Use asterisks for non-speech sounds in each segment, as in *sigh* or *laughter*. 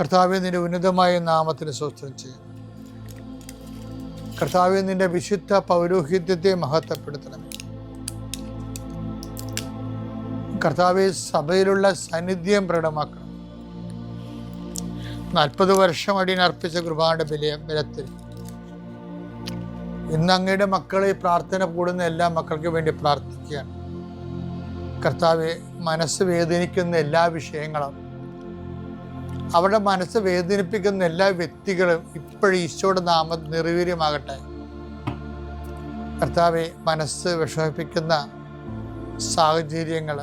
കർത്താവെ നിന്റെ ഉന്നതമായ നാമത്തിന് സ്വസ്ഥം ചെയ്യുന്നു കർത്താവെ നിന്റെ വിശുദ്ധ പൗരോഹിത്യത്തെ മഹത്വപ്പെടുത്തണമേ കർത്താവെ സഭയിലുള്ള സാന്നിധ്യം പ്രകടമാക്കണം. നാൽപ്പത് വർഷം അടിയനർപ്പിച്ച കൃപാന്റെ ബലിയ ബലത്തിൽ. ഇന്ന് അങ്ങയുടെ മക്കളെ പ്രാർത്ഥന കൂടുന്ന എല്ലാ മക്കൾക്ക് വേണ്ടി പ്രാർത്ഥിക്കുകയാണ്. കർത്താവെ മനസ്സ് വേദനിക്കുന്ന എല്ലാ വിഷയങ്ങളും അവരുടെ മനസ്സ് വേദനിപ്പിക്കുന്ന എല്ലാ വ്യക്തികളും ഇപ്പോഴും ഈശോയുടെ നാമം നിർവീര്യമാകട്ടെ കർത്താവെ മനസ്സ് വിഷമിപ്പിക്കുന്ന സാഹചര്യങ്ങൾ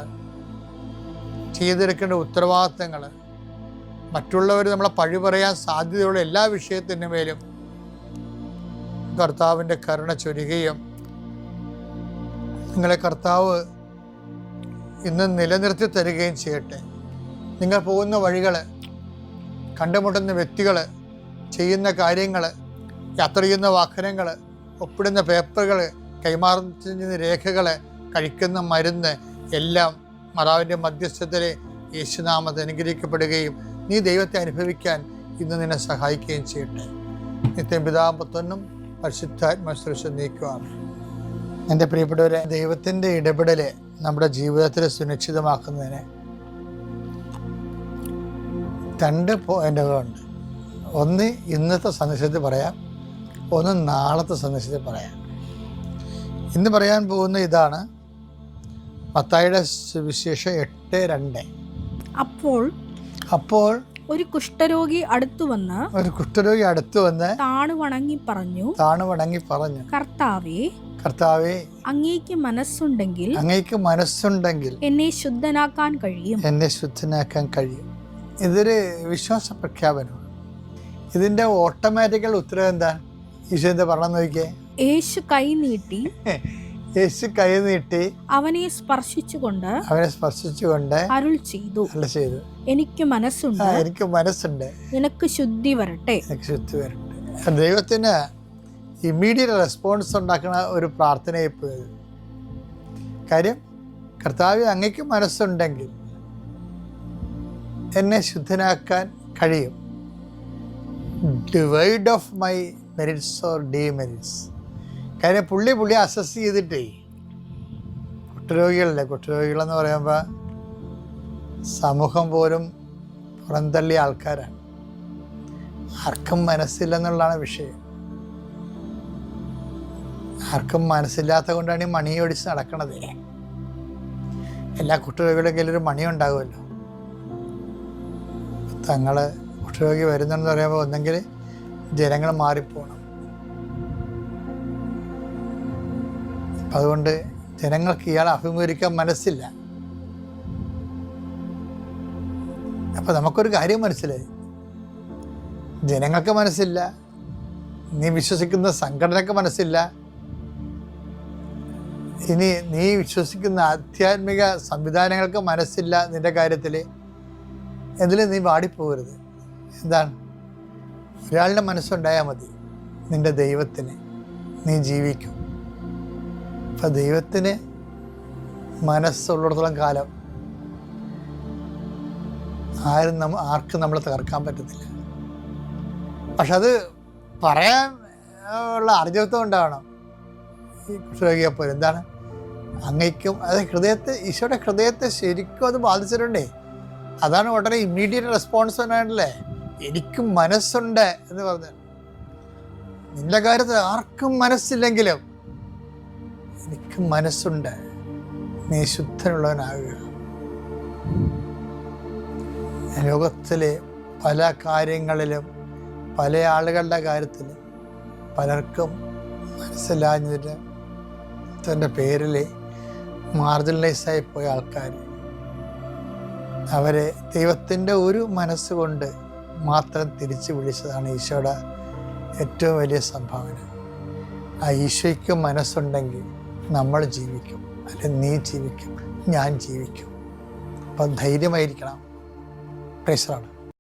ചെയ്തെടുക്കേണ്ട ഉത്തരവാദിത്തങ്ങൾ മറ്റുള്ളവർ നമ്മളെ പഴി പറയാൻ സാധ്യതയുള്ള എല്ലാ വിഷയത്തിന്റെ മേലും കർത്താവിന്റെ കരുണ ചൊരുകയും നിങ്ങളെ കർത്താവ് ഇന്ന് നിലനിർത്തി തരികയും ചെയ്യട്ടെ. നിങ്ങൾ പോകുന്ന വഴികൾ കണ്ടുമുട്ടുന്ന വ്യക്തികൾ ചെയ്യുന്ന കാര്യങ്ങൾ യാത്ര ചെയ്യുന്ന വാഹനങ്ങൾ ഒപ്പിടുന്ന പേപ്പറുകൾ കൈമാറുന്ന രേഖകൾ കഴിക്കുന്ന മരുന്ന് എല്ലാം മറാവിന്റെ മധ്യസ്ഥത്തിൽ യേശുനാമത്തെ അനുഗ്രഹിക്കപ്പെടുകയും നീ ദൈവത്തെ അനുഭവിക്കാൻ ഇന്ന് നിന്നെ സഹായിക്കുകയും ചെയ്യട്ടെ. നിത്യം പിതാമ്പത്തൊന്നും പരിശുദ്ധാത്മശ്രേഷ നീക്കുവാണ് എന്റെ പ്രിയപ്പെട്ടവരെ ദൈവത്തിന്റെ ഇടപെടൽ നമ്മുടെ ജീവിതത്തിൽ സുനിശ്ചിതമാക്കുന്നതിന് രണ്ട് പോയിന്റുകളുണ്ട് ഒന്ന് ഇന്നത്തെ സന്ദേശത്തിൽ പറയാം ഒന്ന് നാളത്തെ സന്ദേശത്തിൽ പറയാം. ഇന്ന് പറയാൻ പോകുന്ന ഇതാണ് മത്തായിയുടെ സുവിശേഷം എട്ട് രണ്ട്. അപ്പോൾ അപ്പോൾ ഒരു കുഷ്ഠരോഗി അടുത്തു വന്ന് ഒരു കുഷ്ഠരോഗി അടുത്തു വന്ന് താണു വണങ്ങി പറഞ്ഞു താണു വണങ്ങി പറഞ്ഞു കർത്താവേ കർത്താവേ അങ്ങേക്ക് മനസ്സുണ്ടെങ്കിൽ അങ്ങേക്ക് മനസ്സുണ്ടെങ്കിൽ എന്നെ ശുദ്ധനാക്കാൻ കഴിയും. എന്നെ ശുദ്ധനാക്കാൻ കഴിയും. ഇതൊരു വിശ്വാസ പ്രഖ്യാപനമാണ്. ഇതിന്റെ ഓട്ടോമാറ്റിക്കൽ ഉത്തരം എന്താ? ഈശോന്റെ പറഞ്ഞു നോക്കിയേ. യേശു കൈ നീട്ടി *laughs* യേശു കൈ നീട്ടി അവനെ സ്പർശിച്ചുകൊണ്ട് അവനെ സ്പർശിച്ചുകൊണ്ട് അരുൾ ചെയ്തു. അല്ല ചെയ്തു. എനിക്ക് മനസ്സുണ്ട്. എനിക്ക് മനസ്സുണ്ട്. നിനക്ക് ശുദ്ധി വരട്ടെ. എനിക്ക് ശുദ്ധി വരട്ടെ. ദൈവത്തിന് ഇമ്മീഡിയറ്റ് റെസ്പോൺസ് ഉണ്ടാക്കുന്ന ഒരു പ്രാർത്ഥനയായി പോയത്. കാര്യം കർത്താവ് അങ്ങയ്ക്ക് മനസ്സുണ്ടെങ്കിൽ എന്നെ ശുദ്ധനാക്കാൻ കഴിയും. Divide of my merits or demerits കാര്യം പുള്ളി പുള്ളി അസസ് ചെയ്തിട്ടേ കുട്ടരോഗികളല്ലേ കുട്ടരോഗികളെന്ന് പറയുമ്പോൾ സമൂഹം പോലും പുറന്തള്ളിയ ആൾക്കാരാണ്. ആർക്കും മനസ്സില്ലെന്നുള്ളതാണ് വിഷയം. ആർക്കും മനസ്സില്ലാത്ത കൊണ്ടാണ് ഈ മണി ഒടിച്ച് നടക്കണത്. എല്ലാ കുട്ടികളുടെ കയ്യിലൊരു ഒരു മണി ഉണ്ടാകുമല്ലോ. തങ്ങൾ കുഷ്ഠരോഗി വരുന്നുണ്ടെന്ന് പറയുമ്പോൾ ഒന്നെങ്കിൽ ജനങ്ങൾ മാറിപ്പോണം. അപ്പം അതുകൊണ്ട് ജനങ്ങൾക്ക് ഇയാളെ അഭിമുഖീകരിക്കാൻ മനസ്സില്ല. അപ്പം നമുക്കൊരു കാര്യം മനസ്സിലായി. ജനങ്ങൾക്ക് മനസ്സില്ല. നീ വിശ്വസിക്കുന്ന സംഘടനക്ക് മനസ്സില്ല. ഇനി നീ വിശ്വസിക്കുന്ന ആധ്യാത്മിക സംവിധാനങ്ങൾക്ക് മനസ്സില്ല നിന്റെ കാര്യത്തിൽ എന്തിലും നീ വാടിപ്പോകരുത്. എന്താണ്? ഒരാളുടെ മനസ്സുണ്ടായാൽ മതി. നിന്റെ ദൈവത്തിന് നീ ജീവിക്കും. അപ്പം ദൈവത്തിന് മനസ്സുള്ളിടത്തോളം കാലം ആരും നമ്മ ആർക്കും നമ്മളെ തകർക്കാൻ പറ്റത്തില്ല. പക്ഷെ അത് പറയാൻ ഉള്ള അർജവത്വം ഉണ്ടാവണം ഈ കുഷ്ഠരോഗിയെ എന്താണ്? അങ്ങയ്ക്കും അത് ഹൃദയത്തെ ഈശോയുടെ ഹൃദയത്തെ ശരിക്കും അത് ബാധിച്ചിട്ടുണ്ടേ. അതാണ് വളരെ ഇമ്മീഡിയറ്റ് റെസ്പോൺസ് തന്നെയാണല്ലേ എനിക്ക് മനസ്സുണ്ട് എന്ന് പറഞ്ഞു. നിന്റെ കാര്യത്തിൽ ആർക്കും മനസ്സില്ലെങ്കിലും എനിക്ക് മനസ്സുണ്ട്. നീ ശുദ്ധനുള്ളവനാകുക. ലോകത്തിലെ പല കാര്യങ്ങളിലും പല ആളുകളുടെ കാര്യത്തിൽ പലർക്കും മനസ്സിലാഞ്ഞതിന് തന്റെ പേരിൽ മാർജിനലൈസായി പോയ ആൾക്കാർ അവരെ ദൈവത്തിന്റെ ഒരു മനസ്സുകൊണ്ട് മാത്രം തിരിച്ചു വിളിച്ചതാണ് ഈശോയുടെ ഏറ്റവും വലിയ സംഭാവന. ആ ഈശോയ്ക്ക് മനസ്സുണ്ടെങ്കിൽ നമ്മൾ ജീവിക്കും. അല്ലെ നീ ജീവിക്കും ഞാൻ ജീവിക്കും. അപ്പം ധൈര്യമായിരിക്കണം. പ്രേസറാണ്